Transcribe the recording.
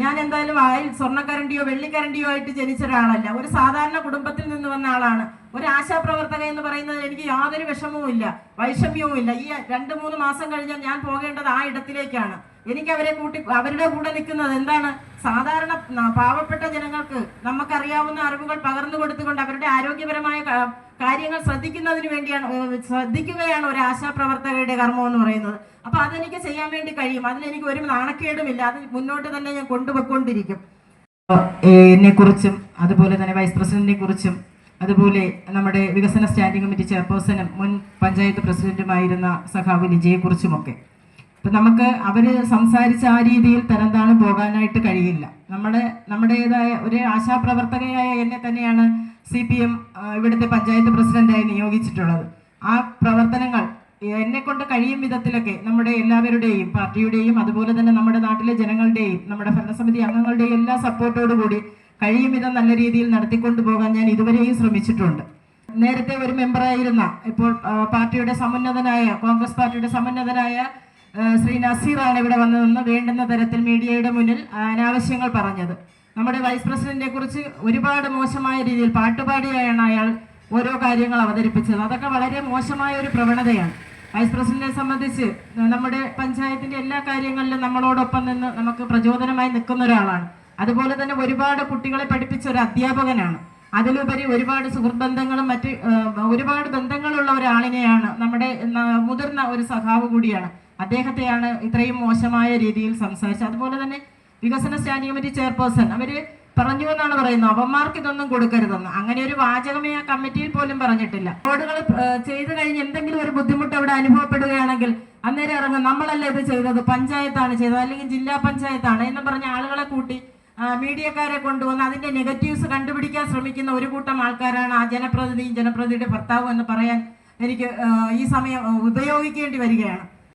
ഞാൻ എന്തായാലും വായിൽ സ്വർണക്കരണ്ടിയോ വെള്ളിക്കരണ്ടിയോ ആയിട്ട് ജനിച്ച ഒരാളല്ല ഒരു സാധാരണ കുടുംബത്തിൽ നിന്ന് വന്ന ആളാണ്. ഒരു ആശാപ്രവർത്തക എന്ന് പറയുന്നത് എനിക്ക് യാതൊരു വിഷമവും ഇല്ല വൈഷമ്യവും ഇല്ല. ഈ രണ്ട് മൂന്ന് മാസം കഴിഞ്ഞാൽ ഞാൻ പോകേണ്ടത് ആ ഇടത്തിലേക്കാണ്. എനിക്ക് അവരെ കൂട്ടി അവരുടെ കൂടെ നിൽക്കുന്നത് എന്താണ്? സാധാരണ പാവപ്പെട്ട ജനങ്ങൾക്ക് നമുക്കറിയാവുന്ന അറിവുകൾ പകർന്നു കൊടുത്തുകൊണ്ട് അവരുടെ ആരോഗ്യപരമായ കാര്യങ്ങൾ ശ്രദ്ധിക്കുന്നതിന് വേണ്ടിയാണ് ശ്രദ്ധിക്കുകയാണ് ഒരു ആശാപ്രവർത്തകരുടെ കർമ്മം എന്ന് പറയുന്നത്. അപ്പൊ അതെനിക്ക് ചെയ്യാൻ വേണ്ടി കഴിയും. അതിലെനിക്ക് ഒരു നാണക്കേടുമില്ല. അത് മുന്നോട്ട് തന്നെ ഞാൻ കൊണ്ടുപോയിക്കൊണ്ടിരിക്കും. എന്നെ കുറിച്ചും അതുപോലെ തന്നെ വൈസ് പ്രസിഡന്റിനെ കുറിച്ചും അതുപോലെ നമ്മുടെ വികസന സ്റ്റാൻഡിംഗ് കമ്മിറ്റി ചെയർപേഴ്സണും മുൻ പഞ്ചായത്ത് പ്രസിഡന്റുമായിരുന്ന സഖാവ് ലിജയെക്കുറിച്ചുമൊക്കെ അപ്പം നമുക്ക് അവർ സംസാരിച്ച ആ രീതിയിൽ തരംതാണ് പോകാനായിട്ട് കഴിയില്ല. നമ്മുടെ നമ്മുടേതായ ഒരു ആശാപ്രവർത്തകയായ എന്നെ തന്നെയാണ് സി പി എം ഇവിടുത്തെ പഞ്ചായത്ത് പ്രസിഡന്റായി നിയോഗിച്ചിട്ടുള്ളത്. ആ പ്രവർത്തനങ്ങൾ എന്നെ കൊണ്ട് കഴിയും വിധത്തിലൊക്കെ നമ്മുടെ എല്ലാവരുടെയും പാർട്ടിയുടെയും അതുപോലെ തന്നെ നമ്മുടെ നാട്ടിലെ ജനങ്ങളുടെയും നമ്മുടെ ഭരണസമിതി അംഗങ്ങളുടെയും എല്ലാ സപ്പോർട്ടോടു കൂടി കഴിയും വിധം നല്ല രീതിയിൽ നടത്തിക്കൊണ്ടു പോകാൻ ഞാൻ ഇതുവരെയും ശ്രമിച്ചിട്ടുണ്ട്. നേരത്തെ ഒരു മെമ്പറായിരുന്ന ഇപ്പോൾ പാർട്ടിയുടെ സമുന്നതനായ കോൺഗ്രസ് പാർട്ടിയുടെ സമുന്നതനായ ശ്രീ നസീറാണ് ഇവിടെ വന്നതെന്ന് വേണ്ടുന്ന തരത്തിൽ മീഡിയയുടെ മുന്നിൽ അനാവശ്യങ്ങൾ പറഞ്ഞത്. നമ്മുടെ വൈസ് പ്രസിഡന്റിനെ കുറിച്ച് ഒരുപാട് മോശമായ രീതിയിൽ പാട്ടുപാടിയാണ് അയാൾ ഓരോ കാര്യങ്ങൾ അവതരിപ്പിച്ചത്. അതൊക്കെ വളരെ മോശമായ ഒരു പ്രവണതയാണ്. വൈസ് പ്രസിഡന്റിനെ സംബന്ധിച്ച് നമ്മുടെ പഞ്ചായത്തിന്റെ എല്ലാ കാര്യങ്ങളിലും നമ്മളോടൊപ്പം നിന്ന് നമുക്ക് പ്രചോദനമായി നിൽക്കുന്ന ഒരാളാണ്. അതുപോലെ തന്നെ ഒരുപാട് കുട്ടികളെ പഠിപ്പിച്ച ഒരു അധ്യാപകനാണ്. അതിലുപരി ഒരുപാട് സുഹൃത്ത് ബന്ധങ്ങളും മറ്റ് ഒരുപാട് ബന്ധങ്ങളുള്ള ഒരാളിനെയാണ് നമ്മുടെ മുതിർന്ന ഒരു സഖാവ് കൂടിയാണ്. അദ്ദേഹത്തെയാണ് ഇത്രയും മോശമായ രീതിയിൽ സംസാരിച്ചത്. അതുപോലെ തന്നെ വികസന സ്റ്റാൻഡിംഗ് കമ്മിറ്റി ചെയർപേഴ്സൺ. അവർ പറഞ്ഞു എന്നാണ് പറയുന്നത്. അവന്മാർക്ക് ഇതൊന്നും കൊടുക്കരുതെന്ന്. അങ്ങനെ ഒരു വാചകമേ ആ കമ്മിറ്റിയിൽ പോലും പറഞ്ഞിട്ടില്ല. റോഡുകൾ ചെയ്തു കഴിഞ്ഞ് എന്തെങ്കിലും ഒരു ബുദ്ധിമുട്ട് അവിടെ അനുഭവപ്പെടുകയാണെങ്കിൽ അന്നേരം ഇറങ്ങും. നമ്മളല്ല ഇത് ചെയ്തത്? പഞ്ചായത്താണ് ചെയ്തത്. അല്ലെങ്കിൽ ജില്ലാ പഞ്ചായത്താണ് എന്ന് പറഞ്ഞ ആളുകളെ കൂട്ടി മീഡിയക്കാരെ കൊണ്ടുവന്ന് അതിന്റെ നെഗറ്റീവ്സ് കണ്ടുപിടിക്കാൻ ശ്രമിക്കുന്ന ഒരു കൂട്ടം ആൾക്കാരാണ് ആ ജനപ്രതിനിധിയും ജനപ്രതിനിധിയുടെ ഭർത്താവും എന്ന് പറയാൻ എനിക്ക് ഈ സമയം ഉപയോഗിക്കേണ്ടി വരികയാണ്.